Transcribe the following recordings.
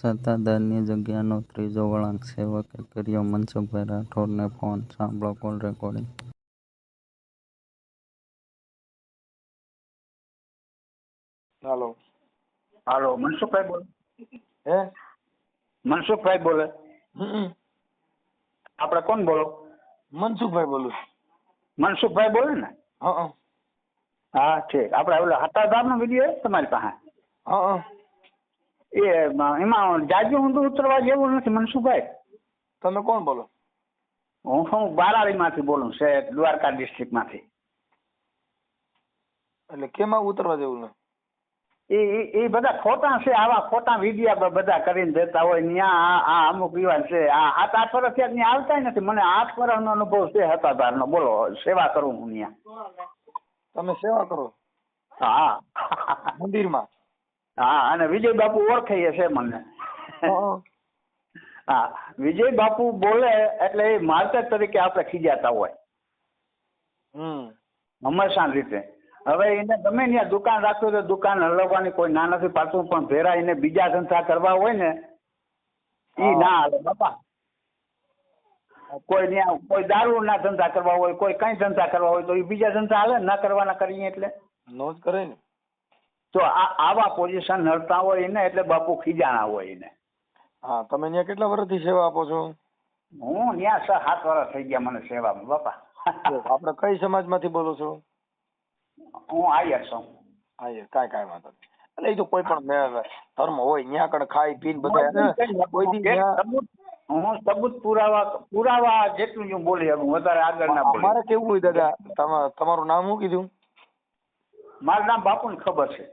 સત્તાધારની જગ્યાનો ત્રીજો વળાંક, સેવકે કર્યો મનસુખભાઈ રાઠોડને ફોન, સાંભળો call recording hello hello Mansukhbhai બોલે. હે? મનસુખભાઈ બોલે. હમ. આપણે કોણ બોલો? મનસુખભાઈ બોલું છું. મનસુખભાઈ બોલે ને? હા હા. હા ઠીક. આપણે ઓલા હતાધારનો વીડિયો તમારી પાસે? હા હા. એ એમાં જાજુ ઊંધું ઉતરવા જેવું નથી મનસુખભાઈ. તમે કોણ બોલો? હું હું બારાળીમાંથી બોલું છે દ્વારકા ડિસ્ટ્રિક્ટમાંથી એટલે કેમાં ઉતરવા જેવું ને? એ એ- બધા ખોટા છે આવા ખોટા વિડિયા બધા કરીને દેતા હોય ત્યાં આ આ અમુક યુવાન છે. આ સાત આઠ વર્ષ ત્યાં આવતા નથી. મને આઠ વર્ષનો અનુભવ છે હતાધારનો. બોલો સેવા કરું હું ત્યાં તમે સેવા કરો? હા. મંદિરમાં? હા અને વિજય બાપુ ઓળખાય છે મને. હા. વિજય બાપુ બોલે એટલે એ માર્કેટ તરીકે આપણે ખીજાતા હોય. હમ. હંમેશા રીતે. હવે એને ગમે ત્યાં દુકાન રાખવી તો દુકાન હલવવાની કોઈ ના નથી પાડતું પણ ભેરા એને બીજા ધંધા કરવા હોય ને એ ના હાલે બાપા. કોઈ ત્યાં કોઈ દારૂ ના ધંધા કરવા હોય કોઈ કઈ ધંધા કરવા હોય તો એ બીજા ધંધા હાલે ના કરવાના કરીએ એટલે. નો જ કરે ને. તો આ આવા પોઝિશન નડતા હોય એને એટલે બાપુ ખીજાણા હોય એને. હા તમે ત્યાં કેટલા વર્ષથી સેવા આપો છો? હું ત્યાં છ સાત વર્ષ થઈ ગયા મને સેવામાં બાપા. આપણે કઈ સમાજમાંથી બોલો છો? હું આયર છું. આયર કાંઈ કાંઈ વાંધો નહીં. એટલે એ તો કોઈ પણ ધર્મ હોય ત્યાં આગળ ખાઈ પીને બધા કોઈ દી હું સબૂત પુરાવા પુરાવા જેટલું હું બોલી શકું વધારે આગળ ના બોલી મારે કેવું હોય દાદા? તમા- તમારું નામ શું કીધું? મારું નામ બાપુને ખબર છે.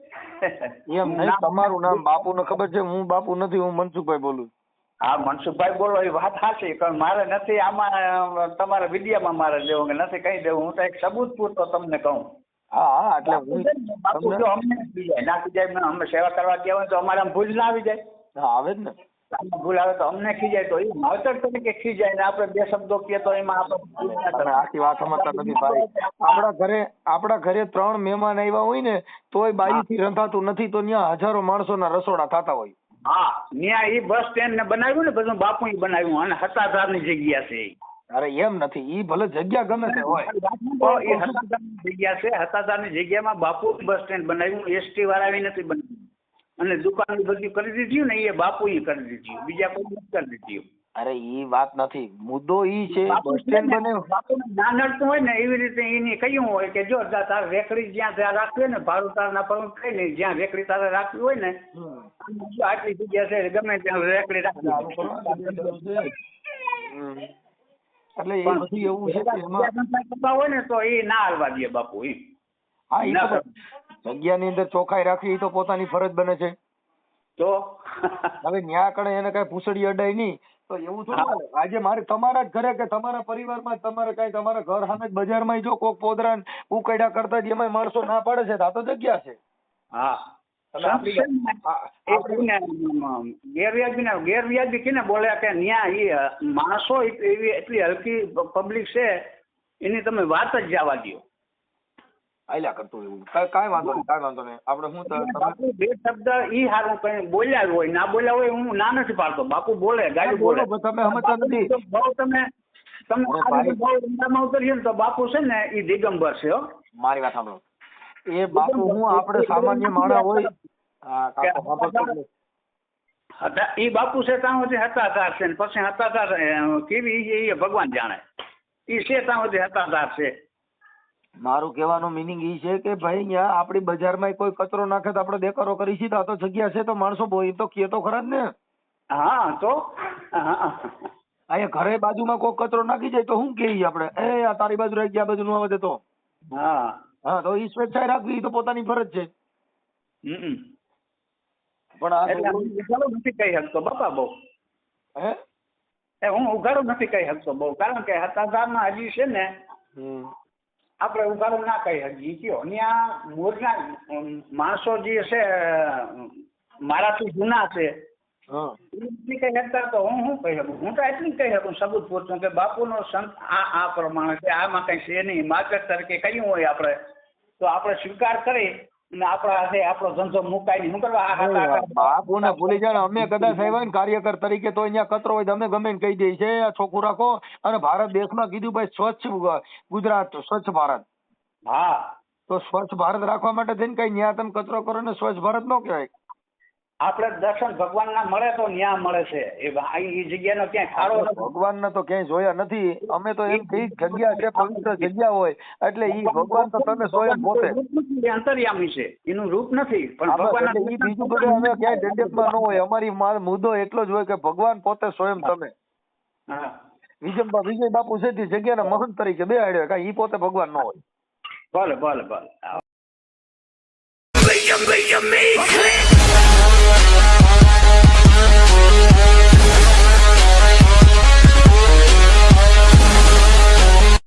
એમ નહીં તમારું નામ બાપુને ખબર છે હું બાપુ નથી હું મનસુખભાઈ બોલું. હા મનસુખભાઈ બોલો એ વાત સાચી પણ મારે નથી આમાં તમારા વિડીયામાં મારે લેવું કે નથી કહી દેવું? હું તો એક સબૂત પૂરતો તમને કહું. હા હા એટલે બાપુ જો અમને નાખી જાય અમે સેવા કરવા ગયા હોય તો અમારે ભૂલ ના આવી જાય. હા આવે જ ને. ભૂલ આવે તો અમને ખીજાય તો એ માવતર તરીકે ખીજાય ને આપણે બે શબ્દો કહીએ તો એમાં આપણે આખી વાત સમજતા નથી ભાઈ. આપણા ઘરે આપણા ઘરે ત્રણ મહેમાન આવ્યા હોય ને તોય બાયુથી રંધાતું નથી તો ત્યાં હજારો માણસોના રસોડા થતા હોય. હા ત્યાં એ બસ સ્ટેન્ડ ને બનાવ્યું ને બધું બાપુ બનાવ્યું અને હતાધારની જગ્યા છે અરે એમ નથી. એ ભલે જગ્યા ગમે તે હોય. તો એ હતાધારની જગ્યા છે. હતાધારની જગ્યામાં બાપુ બસ સ્ટેન્ડ બનાવ્યું એસટી વાળા નથી બનાવ્યું અને દુકાન બધી કરી દીધી ને એ બાપુ કરી દીધી બીજા કોઈ નથી કરી દીધી. અરે ઈ વાત નથી. મુદ્દો ઈ છે બાપુ બસ સ્ટેન્ડ બને. બાપુને હોય ને એવી રીતે એને કહ્યું હોય કે જો તાર રેકડી જ્યાં ત્યાં રાખવી હોય ને ભાડું તારે ના પડવું કઈ નહીં જ્યાં રેકડી તારે રાખવી હોય ને આટલી જગ્યા છે ગમે ત્યાં રેકડી રાખવી એટલે એ બધું એવું છે કે એમાં હોય ને તો એ ના હાલવા દે બાપુ એ હા જગ્યાની અંદર ચોખ્ખાઈ રાખવી એ તો પોતાની ફરજ બને છે. તો? હવે ન્યા કણે એને કઈ પૂછડી અડાય નહીં તો એવું થોડું. આજે મારે તમારા જ ઘરે કે તમારા પરિવારમાં તમારે કઈ તમારા ઘર સામે જ બજારમાં જો કોક પોદરા ઉકેડા કરતા જ એમાં માણસો ના પાડે છે તો આ તો જગ્યા છે. હા. ગેરવ્યાજબી ના ગેરવ્યાજબી કેને બોલે કે ન્યા એ માણસો એવી એટલી હલકી પબ્લિક છે એની તમે વાત જ જવા દો આયલા કરતું એવું. કાંઈ કાંઈ વાંધો નહીં કાંઈ વાંધો નહીં. આપણે શું ત- તમે બાપુ બે શબ્દ ઈ હારું કઈ બોલ્યા જ હોય. ના બોલ્યા હોય હું ના નથી પાડતો. બાપુ બોલે ગાડી બોલે. બોલો, પણ તમે સમજતા નથી. તો બહુ તમે તમે અરે આ રીતે ભાઈ. બહુ ઊંડામાં ઉતરીએ ને તો બાપુ છે ને ઈ દિગંબર છે હો. મારી વાત સાંભળો. એ બાપુ હું આપણે સામાન્ય માણસ હોય હા કાકો સાંભળતો જ નહીં. હતા ઈ બાપુ છે ત્યાં સુધી હતાધાર છે ને પછી હતાધાર અ, કેવી ઈ ઈ ભગવાન જાણે. ઈ છે ત્યાં સુધી હતાધાર છે. મારું કહેવાનું મિનિંગ એ છે કે ભાઈ અહીંયા આપણી બજારમાં કોઈ કચરો નાખે તો આપણે દેકારો કરી છીએ તો આ તો જગ્યા છે તો માણસો બોય તો કહે તો ખરા જ ને. હા તો? અહીંયા ઘરે બાજુમાં કોઈ કચરો નાખી જાય તો શું કહીએ આપણે? એ આ તારી બાજુ રહી ગયા બાજુ નું આવે તો. હા. હા તો એ સ્વેચ્છાએ રાખવી તો પોતાની ફરજ છે. પણ આ ઉઘાડો નથી કહી શકતો બાપા બહુ. હે? એ હું ઉઘાડો નથી કહી શકતો બહુ કારણ કે હતાધારમાં હજી છે ને. આપણે ઉઘાડું ના કહી શકીએ. કયો ત્યાં મૂળના માણસો જે છે મારાથી જૂના છે હા. કહી શકતા તો હું શું કહી શકું? હું તો એટલું કહી શકું સબૂત પૂરતું કે બાપુનો સંત આ આ પ્રમાણે છે. આમાં કંઈ છે નહીં. માર્કેટ તરીકે કહ્યું હોય આપણે. તો આપણે સ્વીકાર કરી આપણા હાથે આપણો ધંધો મુકાય નહીં. કરવા આ હાથ ભૂલી જાય અમે કદાચ આવ્યા ને કાર્યકર તરીકે તો અહીંયા કચરો હોય અમે ગમે કહી દઈએ. છે આ છોકરું રાખો. અને ભારત દેશમાં કીધું ભાઈ સ્વચ્છ ગુજરાત સ્વચ્છ ભારત. હા. તો સ્વચ્છ ભારત રાખવા માટે થઈને કઈ ન્યા તમે કચરો કરો ને સ્વચ્છ ભારત નો કહેવાય. આપણે દર્શન ભગવાન ના મળે તો ન્યા મળે છે એ એ જગ્યાનો ક્યાંય ખાડો નથી ભગવાન ને તો ક્યાંય જોયા નથી અમે તો એમ કઈ જગ્યા છે પવિત્ર જગ્યા હોય એટલે ઈ ભગવાન તો તમે સ્વયં પોતે અંતર્યામી છે એનું રૂપ નથી પણ ભગવાન ઈ બીજું બધું અમે ક્યાંય ઝંઝટમાં ન હોય અમારી મુદ્દો એટલો જ હોય કે ભગવાન પોતે સ્વયં તમે વિજય વિજય બાપુ છે તે જગ્યાના મહંત તરીકે બે આડ્યો કાંઈ ઈ પોતે ભગવાન ન હોય ભલે ભલે ભલે